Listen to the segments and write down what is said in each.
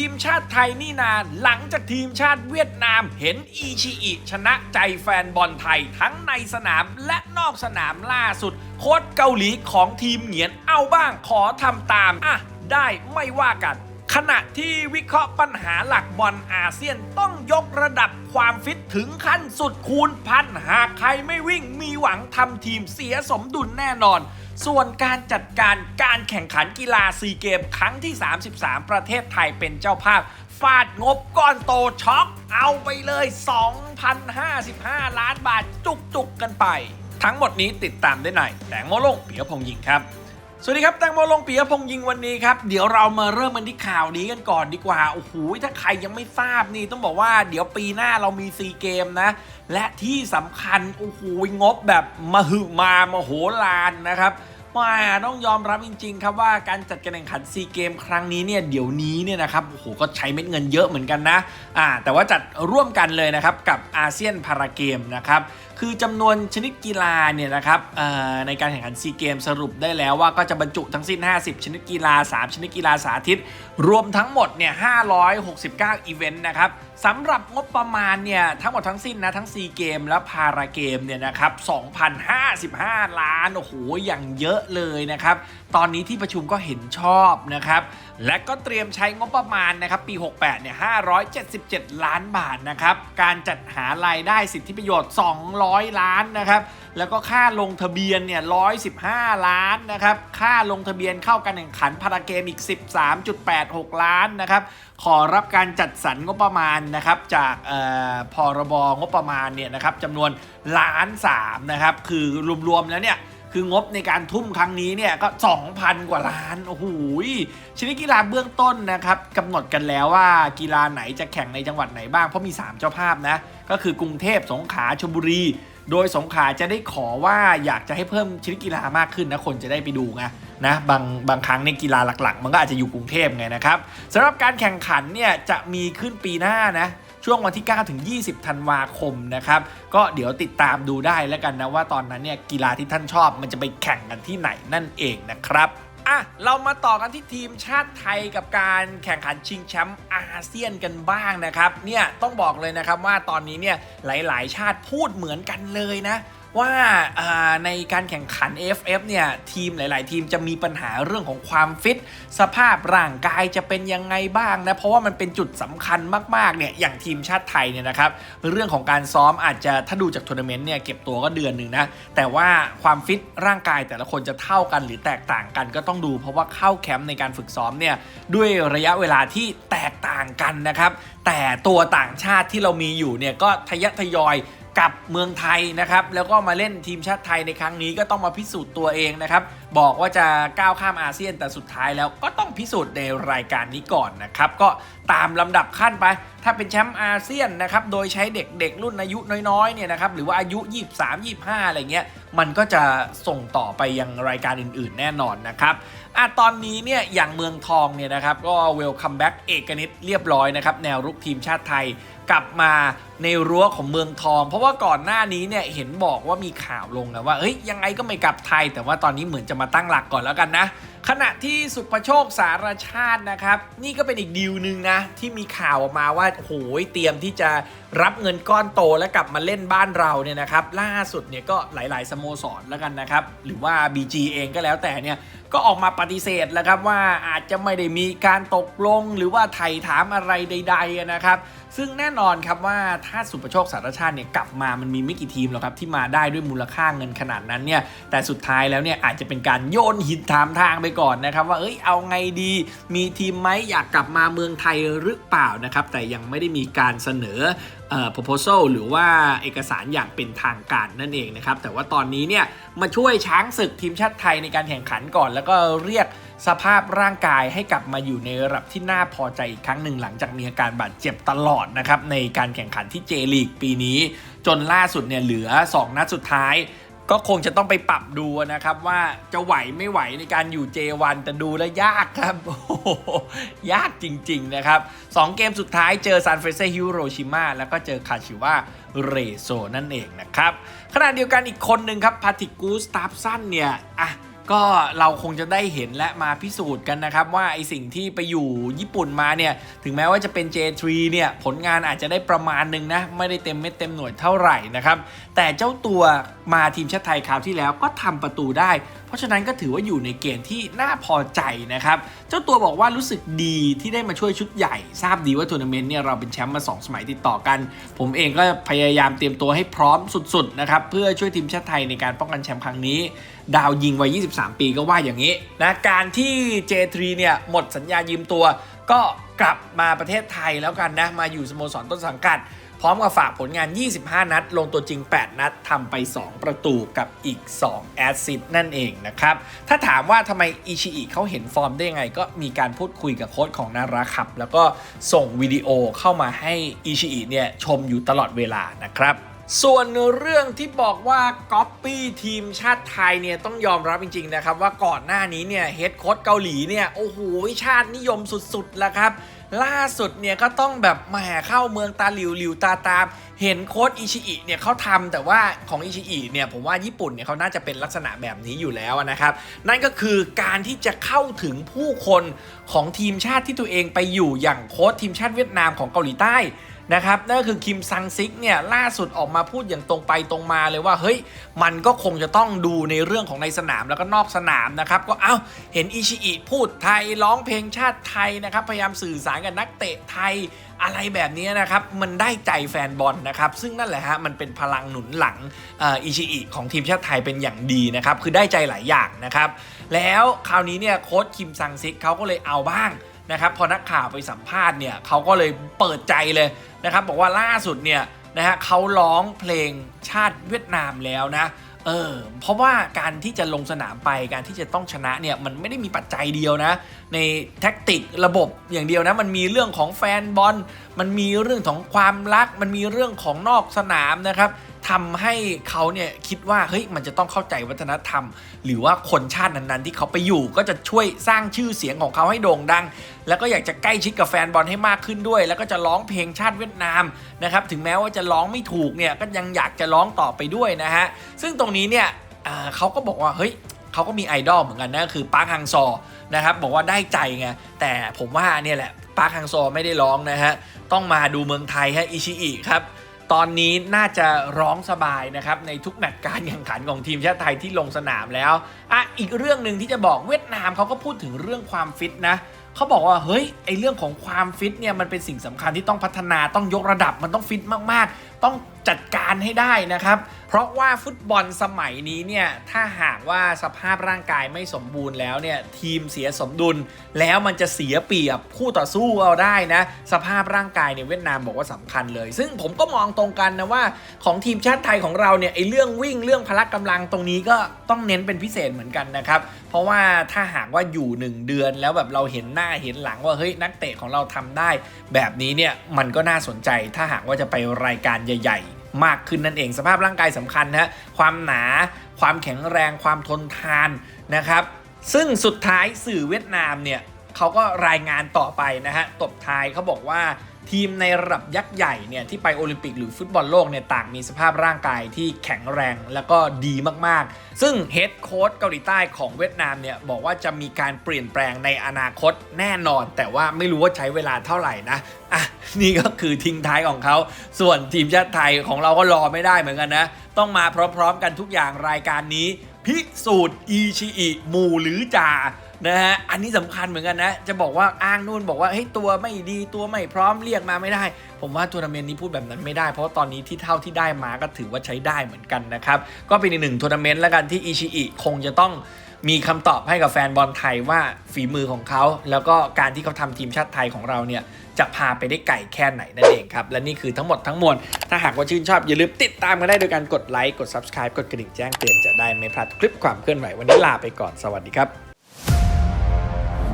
ทีมชาติไทยนี่นาน หลังจากทีมชาติเวียดนามเห็นอีชิอิชนะใจแฟนบอลไทยทั้งในสนามและนอกสนามล่าสุด โค้ชเกาหลีของทีมเหงียนเอาบ้างขอทำตาม อะ ได้ไม่ว่ากันขณะที่วิเคราะห์ปัญหาหลักบอลอาเซียนต้องยกระดับความฟิตถึงขั้นสุดคูณพันหากใครไม่วิ่งมีหวังทำทีมเสียสมดุลแน่นอน ส่วนการจัดการการแข่งขันกีฬาซีเกมครั้งที่ 33 ประเทศไทยเป็นเจ้าภาพ ฟาดงบก้อนโตช็อกเอาไปเลย 2,055 ล้านบาทจุกๆกันไป ทั้งหมดนี้ติดตามได้ในแตงโมลงเปียพงษ์ยิงครับสวัสดีครับ แตงโมลงปียพงษ์ยิงวันนี้ครับ เดี๋ยวเรามาเริ่มกันที่ข่าวนี้กันก่อนดีกว่า โอ้โห ถ้าใครยังไม่ทราบนี่ต้องบอกว่าเดี๋ยวปีหน้าเรามีซีเกมนะ และที่สำคัญ โอ้โห งบแบบมหึมามโหฬารนะครับ มาต้องยอมรับจริง ๆ ครับว่าการจัดการแข่งขันซีเกมครั้งนี้เนี่ยเดี๋ยวนี้เนี่ยนะครับโอ้โหก็ใช้เม็ดเงินเยอะเหมือนกันนะอ่าแต่ว่าจัดร่วมกันเลยนะครับกับอาเซียนพาราเกมนะครับ คือจำนวนชนิดกีฬาเนี่ยนะครับในการแข่งขันซีเกมสรุปได้แล้วว่าก็จะบรรจุทั้งสิ้น 50 ชนิดกีฬา 3 ชนิดกีฬาสาธิต รวมทั้งหมดเนี่ย 569 อีเวนต์นะครับสำหรับงบประมาณเนี่ยทั้งหมดทั้งสิ้นนะทั้งซีเกมและพาราเกมเนี่ยนะครับ2,055 ล้าน โอ้โห อย่างเยอะเลยนะครับ ตอนนี้ที่ประชุมก็เห็นชอบนะครับ และก็เตรียมใช้งบประมาณนะครับปี 68เนี่ย577 ล้านบาทนะครับ การจัดหารายได้สิทธิประโยชน์ 200ล้านนะครับ แล้วก็ค่าลงทะเบียนเนี่ย115 ล้านนะครับ ค่าลงทะเบียนเข้าการแข่งขันพาราเกมอีก 13.86 ล้านนะครับ ขอรับการจัดสรรงบประมาณนะครับจากเอ่อพรบงบประมาณเนี่ยนะครับจำนวนล้านสามนะครับ คือรวมๆแล้วเนี่ย คืองบในการทุ่มครั้งนี้เนี่ยก็ 2,000 กว่าล้าน โอ้โหชนิดกีฬาเบื้องต้นนะครับกำหนดกันแล้วว่ากีฬาไหนจะแข่งในจังหวัดไหนบ้าง เพราะมี 3 เจ้าภาพนะ ก็คือกรุงเทพสงขลาชลบุรี โดยสงขลาจะได้ขอว่าอยากจะให้เพิ่มชนิดกีฬามากขึ้นนะคนจะได้ไปดูไงนะบางบางครั้งในยกีฬาหลักๆ มันก็อาจจะอยู่กรุงเทพไงนะครับสำหรับการแข่งขันเนี่ยจะมีขึ้นปีหน้านะ ช่วงวันที่ 9 ถึง 20 ธันวาคมนะครับ ก็เดี๋ยวติดตามดูได้แล้วกันนะว่าตอนนั้นเนี่ยกีฬาที่ท่านชอบมันจะไปแข่งกันที่ไหนนั่นเองนะครับอะเรามาต่อกันที่ทีมชาติไทยกับการแข่งขันชิงแชมป์อาเซียนกันบ้างนะครับเนี่ยต้องบอกเลยนะครับว่าตอนนี้เนี่ยหลาย ๆ ชาติพูดเหมือนกันเลยนะ ว่าในการแข่งขัน AFF เนี่ยทีมหลาย ๆ ทีมจะมีปัญหาเรื่องของความฟิต สภาพร่างกายจะเป็นยังไงบ้างนะ เพราะว่ามันเป็นจุดสำคัญมาก ๆ เนี่ยอย่างทีมชาติไทยเนี่ยนะครับเรื่องของการซ้อมอาจจะถ้าดูจากทัวร์นาเมนต์เนี่ยเก็บตัวก็เดือนหนึ่งนะ แต่ว่าความฟิตร่างกายแต่ละคนจะเท่ากันหรือแตกต่างกันก็ต้องดู เพราะว่าเข้าแคมป์ในการฝึกซ้อมเนี่ยด้วยระยะเวลาที่แตกต่างกันนะครับแต่ตัวต่างชาติที่เรามีอยู่เนี่ยก็ทะยะทยอย กับเมืองไทยนะครับ แล้วก็มาเล่นทีมชาติไทยในครั้งนี้ก็ต้องมาพิสูจน์ตัวเองนะครับ บอกว่าจะก้าวข้ามอาเซียนแต่สุดท้ายแล้วก็ต้องพิสูจน์ในรายการนี้ก่อนนะครับ ก็ตามลำดับขั้นไป ถ้าเป็นแชมป์อาเซียนนะครับ โดยใช้เด็กๆรุ่นอายุน้อยๆเนี่ยนะครับ หรือว่าอายุ 23 25 อะไรเงี้ย มันก็จะส่งต่อไปยังรายการอื่นๆ แน่นอนนะครับอะตอนนี้เนี่ยอย่างเมืองทองเนี่ยนะครับก็เวลคัมแบ็กเอกนิตเรียบร้อยนะครับแนวรุกทีมชาติไทย กลับมาในรั้วของเมืองทอง เพราะว่าก่อนหน้านี้เนี่ยเห็นบอกว่ามีข่าวลงนะว่าเฮ้ยยังไงก็ไม่กลับไทย แต่ว่าตอนนี้เหมือนจะมาตั้งหลักก่อนแล้วกันนะขณะที่สุภโชคสารชาตินะครับ นี่ก็เป็นอีกดีลหนึ่งนะ ที่มีข่าวออกมาว่าโอ้โหเตรียมที่จะรับเงินก้อนโตแล้วกลับมาเล่นบ้านเราเนี่ยนะครับ ล่าสุดเนี่ยก็หลาย ๆ สโมสรแล้วกันนะครับ หรือว่า BG เองก็แล้วแต่เนี่ย ก็ออกมาปฏิเสธแล้วครับว่าอาจจะไม่ได้มีการตกลงหรือว่าไถ่ถามอะไรใด ๆ นะครับ ซึ่งแน่นอนครับว่าถ้าสุประโชคสารชาติเนี่ยกลับมามันมีไม่กี่ทีมหรอกครับที่มาได้ด้วยมูลค่าเงินขนาดนั้นเนี่ยแต่สุดท้ายแล้วเนี่ยอาจจะเป็นการโยนหินถามทางไปก่อนนะครับว่าเอ้ยเอาไงดีมีทีมไหมอยากกลับมาเมืองไทยหรือเปล่านะครับแต่ยังไม่ได้มีการเสนอเอ่อ proposal หรือว่าเอกสารอย่างเป็นทางการนั่นเองนะครับ แต่ว่าตอนนี้เนี่ยมาช่วยช้างศึกทีมชาติไทยในการแข่งขันก่อน แล้วก็เรียกสภาพร่างกายให้กลับมาอยู่ในระดับที่น่าพอใจอีกครั้งหนึ่งหลังจากมีอาการบาดเจ็บตลอดนะครับในการแข่งขันที่เจลีกปีนี้ จนล่าสุดเนี่ยเหลือ 2 นัดสุดท้าย ก็คงจะต้องไปปรับดูนะครับว่าจะไหวไม่ไหวในการอยู่ J1 แต่ดูแล้วยากครับโอ้โหยากจริง ๆ นะครับ 2 เกมสุดท้ายเจอซานเฟรเซฮิโรชิมาแล้วก็เจอคาชิวาเรโซนั่นเองนะครับขณะเดียวกันอีกคนหนึ่งครับพาติกูสตาฟสันเนี่ยอะ ก็เราคงจะได้เห็นและมาพิสูจน์กันนะครับ ว่าไอสิ่งที่ไปอยู่ญี่ปุ่นมาเนี่ย ถึงแม้ว่าจะเป็น J3 เนี่ยผลงานอาจจะได้ประมาณหนึ่งนะ ไม่ได้เต็มเม็ดเต็มหน่วยเท่าไหร่นะครับ แต่เจ้าตัวมาทีมชาติไทยคราวที่แล้วก็ทำประตูได้เพราะฉะนั้นก็ถือว่าอยู่ในเกณฑ์ที่น่าพอใจนะครับ เจ้าตัวบอกว่ารู้สึกดีที่ได้มาช่วยชุดใหญ่ ทราบดีว่าทัวร์นาเมนต์เนี่ยเราเป็นแชมป์มา 2 สมัยติดต่อกัน ผมเองก็พยายามเตรียมตัวให้พร้อมสุดๆนะครับเพื่อช่วยทีมชาติไทยในการป้องกันแชมป์ครั้งนี้ ดาวยิงวัย 23 ปีก็ว่าอย่างนี้นะการที่ J3 เนี่ยหมดสัญญายืมตัว ก็กลับมาประเทศไทยแล้วกันนะมาอยู่สโมสรต้นสังกัด ร้อมกับฝากผลงาน 25 นัด ลงตัวจริง 8 นัดทำไป 2 ประตูกับอีก 2 แอสซิสต์นั่นเองนะครับ ถ้าถามว่าทำไมอิชิอิเขาเห็นฟอร์มได้ยังไง ก็มีการพูดคุยกับโค้ชของนาราขับ แล้วก็ส่งวิดีโอเข้ามาให้อิชิอิเนี่ยชมอยู่ตลอดเวลานะครับ ส่วนเรื่องที่บอกว่าก๊อปปี้ทีมชาติไทยเนี่ยต้องยอมรับจริง ๆ นะครับ ว่าก่อนหน้านี้เนี่ยเฮดโค้ชเกาหลีเนี่ยโอ้โหชาตินิยมสุดๆแล้วครับ ล่าสุดเนี่ยก็ต้องแบบแหมาเข้าเมืองตาหลิวหลิวตาตามเห็นโค้ชอิชิอิเนี่ยเขาทำแต่ว่าของอิชิอิเนี่ยผมว่าญี่ปุ่นเนี่ยเขาน่าจะเป็นลักษณะแบบนี้อยู่แล้วนะครับ นั่นก็คือการที่จะเข้าถึงผู้คนของทีมชาติที่ตัวเองไปอยู่อย่างโค้ชทีมชาติเวียดนามของเกาหลีใต้ นะครับนั่นก็คือคิมซังซิกเนี่ยล่าสุดออกมาพูดอย่างตรงไปตรงมาเลยว่าเฮ้ยมันก็คงจะต้องดูในเรื่องของในสนามแล้วก็นอกสนามนะครับก็เอ้าเห็นอิชิอิพูดไทยร้องเพลงชาติไทยนะครับพยายามสื่อสารกับนักเตะไทยอะไรแบบนี้นะครับ มันได้ใจแฟนบอลนะครับ ซึ่งนั่นแหละฮะ มันเป็นพลังหนุนหลังอิชิอิของทีมชาติไทยเป็นอย่างดีนะครับ คือได้ใจหลายอย่างนะครับ แล้วคราวนี้เนี่ยโค้ชคิมซังซิกเขาก็เลยเอาบ้าง นะครับพอนักข่าวไปสัมภาษณ์เนี่ยเขาก็เลยเปิดใจเลยนะครับบอกว่าล่าสุดเนี่ยนะฮะเขาร้องเพลงชาติเวียดนามแล้วนะเออเพราะว่าการที่จะลงสนามไปการที่จะต้องชนะเนี่ยมันไม่ได้มีปัจจัยเดียวนะ ในแท็กติกระบบอย่างเดียวนะ มันมีเรื่องของแฟนบอลมันมีเรื่องของความรัก มันมีเรื่องของนอกสนามนะครับ ทำให้เขาเนี่ยคิดว่าเฮ้ยมันจะต้องเข้าใจวัฒนธรรม หรือว่าคนชาตินั้นๆ ที่เขาไปอยู่ก็จะช่วยสร้างชื่อเสียงของเขาให้โด่งดัง แล้วก็อยากจะใกล้ชิดกับแฟนบอลให้มากขึ้นด้วย แล้วก็จะร้องเพลงชาติเวียดนามนะครับถึงแม้ว่าจะร้องไม่ถูกเนี่ยก็ยังอยากจะร้องต่อไปด้วยนะฮะซึ่งตรงนี้เนี่ยเขาก็บอกว่าเฮ้ยเขาก็มีไอดอลเหมือนกันนะคือปาร์คฮังซอนะครับบอกว่าได้ใจไงแต่ผมว่าเนี่ยแหละปาร์คฮังซอไม่ได้ร้องนะฮะต้องมาดูเมืองไทยฮะอิชิอิครับ ตอนนี้น่าจะร้องสบายนะครับในทุกแมตช์การแข่งขันของทีมชาติไทยที่ลงสนามแล้วอะอีกเรื่องหนึ่งที่จะบอกเวียดนามเขาก็พูดถึงเรื่องความฟิตนะเขาบอกว่าเฮ้ยไอเรื่องของความฟิตเนี่ยมันเป็นสิ่งสำคัญที่ต้องพัฒนาต้องยกระดับมันต้องฟิตมากๆต้องจัดการให้ได้นะครับ เพราะว่าฟุตบอลสมัยนี้เนี่ยถ้าหากว่าสภาพร่างกายไม่สมบูรณ์แล้วเนี่ยทีมเสียสมดุล แล้วมันจะเสียเปรียบคู่ต่อสู้เอาได้นะ สภาพร่างกายเนี่ยเวียดนามบอกว่าสำคัญเลย ซึ่งผมก็มองตรงกันนะว่าของทีมชาติไทยของเราเนี่ยไอเรื่องวิ่งเรื่องพละกำลังตรงนี้ก็ต้องเน้นเป็นพิเศษเหมือนกันนะครับ เพราะว่าถ้าหากว่าอยู่ 1 เดือนแล้วแบบเราเห็นหน้าเห็นหลังว่าเฮ้ยนักเตะของเราทำได้ แบบนี้เนี่ยมันก็น่าสนใจถ้าหากว่าจะไปรายการใหญ่ ๆ มากขึ้นนั่นเอง สภาพร่างกายสำคัญนะฮะความหนา ความแข็งแรง ความทนทานนะครับ ซึ่งสุดท้ายสื่อเวียดนามเนี่ย เขาก็รายงานต่อไปนะฮะตบท้ายเขาบอกว่าทีมในระดับยักษ์ใหญ่เนี่ยที่ไปโอลิมปิกหรือฟุตบอลโลกเนี่ยต่างมีสภาพร่างกายที่แข็งแรงแล้วก็ดีมากๆ ซึ่งเฮดโค้ชเกาหลีใต้ของเวียดนามเนี่ยบอกว่าจะมีการเปลี่ยนแปลงในอนาคตแน่นอน แต่ว่าไม่รู้ว่าใช้เวลาเท่าไหร่นะอะนี่ก็คือทิ้งท้ายของเขา ส่วนทีมชาติไทยของเราก็รอไม่ได้เหมือนกันนะ ต้องมาพร้อมๆ กันทุกอย่างรายการนี้ พิสูจน์อีชิอิหมู่หรือจ่า นะฮะ อันนี้สำคัญเหมือนกันนะ จะบอกว่าอ้างนู่นบอกว่าเฮ้ยตัวไม่ดีตัวไม่พร้อมเรียกมาไม่ได้ ผมว่าทัวร์นาเมนต์นี้พูดแบบนั้นไม่ได้ เพราะตอนนี้ที่เท่าที่ได้มาก็ถือว่าใช้ได้เหมือนกันนะครับ ก็เป็นอีกหนึ่งทัวร์นาเมนต์แล้วกันที่อิชิอิคงจะต้องมีคำตอบให้กับแฟนบอลไทยว่าฝีมือของเขา แล้วก็การที่เขาทำทีมชาติไทยของเราเนี่ย จะพาไปได้ไกลแค่ไหนนั่นเองครับ และนี่คือทั้งหมดทั้งมวล ถ้าหากว่าชื่นชอบ อย่าลืมติดตามกันได้โดยการกดไลค์กด Subscribe กดกระดิ่งแจ้งเตือนจะได้ไม่พลาดคลิปความเคลื่อนไหววันนี้ลาไปก่อนสวัสดีครับ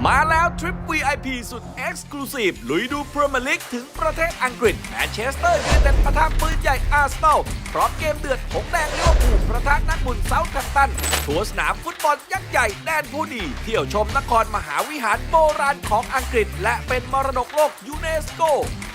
มาแล้วทริป VIP สุด Exclusive ลุยดูพรีเมียร์ลีกถึงประเทศอังกฤษแมนเชสเตอร์ยูไนเต็ดประทะปืนใหญ่อาร์เซนอลพร้อมเกมเดือดหงแดงลิเวอร์พูลประทะนักบุญเซาท์แฮมตัน ทัวร์สนามฟุตบอลยักษ์ใหญ่แดนผู้ดี เที่ยวชมนครมหาวิหารโบราณของอังกฤษ และเป็นมรดกโลกยูเนสโก